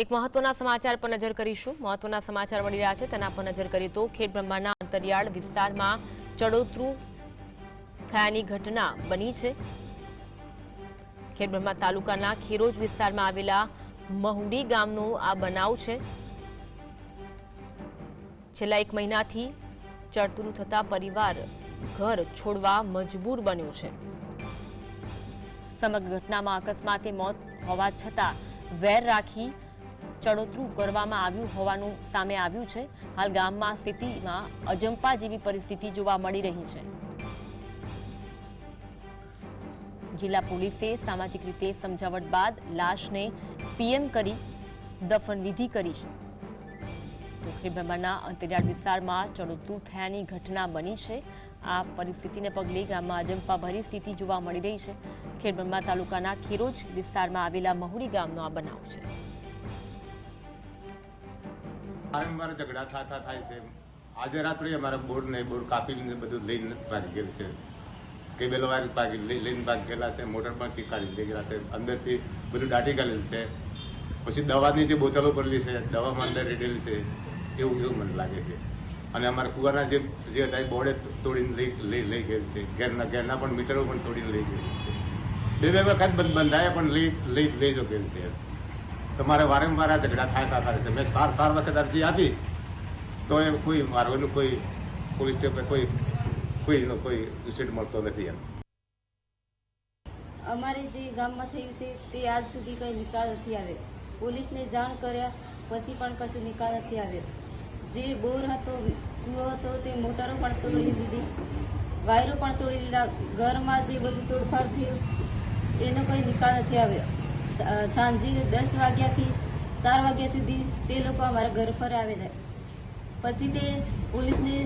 એક મહત્વના સમાચાર પર નજર કરીશું. મહત્વના સમાચાર મળી રહ્યા છે, તેના પર નજર કરીએ તો ખેડ બ્રહ્માંડના અંતરિયાળ વિસ્તારમાં ચડોતરું થયાની ઘટના બની છે. ખેડ બ્રહ્મા તાલુકાના ખીરોજ વિસ્તારમાં આવેલા મહુડી ગામનો આ બનાવ છે. છેલ્લા એક મહિનાથી ચડતરું થતા પરિવાર ઘર છોડવા મજબૂર બન્યો છે. સમગ્ર ઘટનામાં અકસ્માતે મોત હોવા છતાં વેર રાખી ચડોતરું કરવામાં આવ્યું હોવાનું સામે આવ્યું છે. હાલ ગામમાં સ્થિતિમાં અજંપા જેવી પરિસ્થિતિ જોવા મળી રહી છે. જિલ્લા પોલીસે સામાજિક રીતે સમજાવટ બાદ લાશને પીએમ કરી દફન વિધિ કરી છે. તો ખેડબ્રહ્માના અંતરિયાળ વિસ્તારમાં ચડોતરું થયાની ઘટના બની છે. આ પરિસ્થિતિને પગલે ગામમાં અજંપા ભરી સ્થિતિ જોવા મળી રહી છે. ખેડબ્રહ્મા તાલુકાના ખીરોજ વિસ્તારમાં આવેલા મહુડી ગામનો આ બનાવ છે. વારંવાર ઝઘડા થતા થાય છે. આજે રાત્રે અમારા બોર્ડ ને બોર્ડ કાપીને બધું લઈને ભાગી ગયેલ છે. કેબલ વાયર ભાગી લઈને ભાગી ગયેલા છે મોટરમાંથી કાઢી લઈ ગયેલા છે. અંદરથી બધું દાટી કાઢેલ છે. પછી દવાની જે બોતલો પડેલી છે, દવામાં અંદર રેડેલી છે, એવું એવું મને લાગે છે. અને અમારા કુવાના જે જે હતા એ બોર્ડે તોડીને લઈ લઈ ગયેલ છે. ઘેરના ઘેરના પણ મીટરો પણ તોડીને લઈ ગયેલ છે. બે બે વખત બંધ બંધાયા પણ લઈ લઈ લઈ જો ગયેલ છે. તમારે વારંવાર આ ઝઘડા થાય કરે છે. મેં સાર સાર વખત અરજી આપી, તો એ કોઈ મારું એનું કોઈ પોલીસ સ્ટેશન કોઈ કોઈ એનો કોઈ રિસીટ મળતો નથી એમ. અમારે જે ગામમાં થયું છે, તે આજ સુધી કંઈ નિકાલ નથી આવ્યો. પોલીસને જાણ કર્યા પછી પણ કશું નિકાલ નથી આવ્યો. જે બોર હતો, કૂવો હતો, તે મોટરો પણ તોડી દીધી. વાયરો પણ તોડી દીધા. ઘરમાં જે બધું તોડફાડ થયું એનો કંઈ નિકાલ નથી આવ્યો. સાંજે દસ વાગ્યાથી ચાર વાગ્યા સુધી તે લોકો અમારા ઘર પર આવેલા પછી તે પોલીસને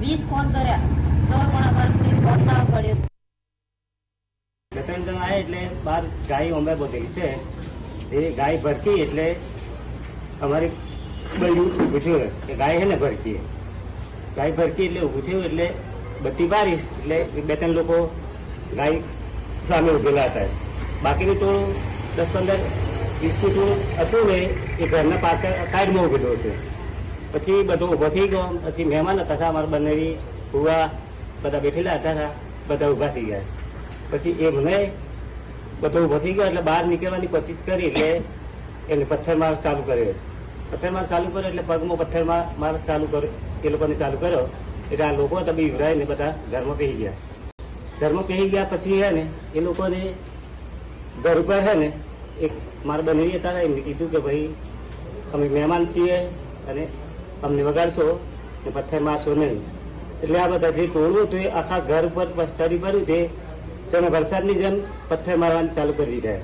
વીસ ફોન કર્યા, તો પણ અમારે કોઈ ફોન ના પડ્યો. જણ આવ્યા એટલે બહાર ગાય અમે બોતેલી છે. એ ગાય ભરતી એટલે અમારી બૈરું ઊભું કે ગાય છે ને ભરતી. ગાય ભરતી એટલે ઊભું થયું એટલે બત્તી બારી એટલે બે ત્રણ લોકો ગાય સામે ઉભેલા હતા. બાકીનું ટોળું દસ પંદર ટોળું હતું ને, એ ઘરના પાછળ સાઈડમાં ઉભેલું હતું પછી બધો ઊભો થઈ ગયો. પછી મહેમાન હતા, અમારા બંને ભૂવા બધા બેઠેલા હતા, બધા ઊભા થઈ ગયા. પછી એ મને બધો ઊભો થઈ ગયો એટલે બહાર નીકળવાની કોશિશ કરી એટલે એને પથ્થર માર ચાલુ કર્યો. પથ્થર માર ચાલુ કર્યો એટલે પગમાં પથ્થર માર ચાલુ કર્યો. એ લોકોને ચાલુ કર્યો. એટલે આ લોકો તમે બી ને બધા ઘરમાં પહેરી ગયા. ઘરમાં પહેરી ગયા પછી હે ને, એ લોકોને ઘર ઉપર હે ને એક મારા બનેવી હતા એમને કીધું કે ભાઈ, અમે મહેમાન છીએ અને અમને વગાડશો, ને પથ્થર મારશો નહીં. એટલે આ બધા જે ટોળું હતું એ આખા ઘર ઉપર ચડી ભર્યું છે તેને વરસાદની જેમ પથ્થર મારવાનું ચાલુ કરી દીધા.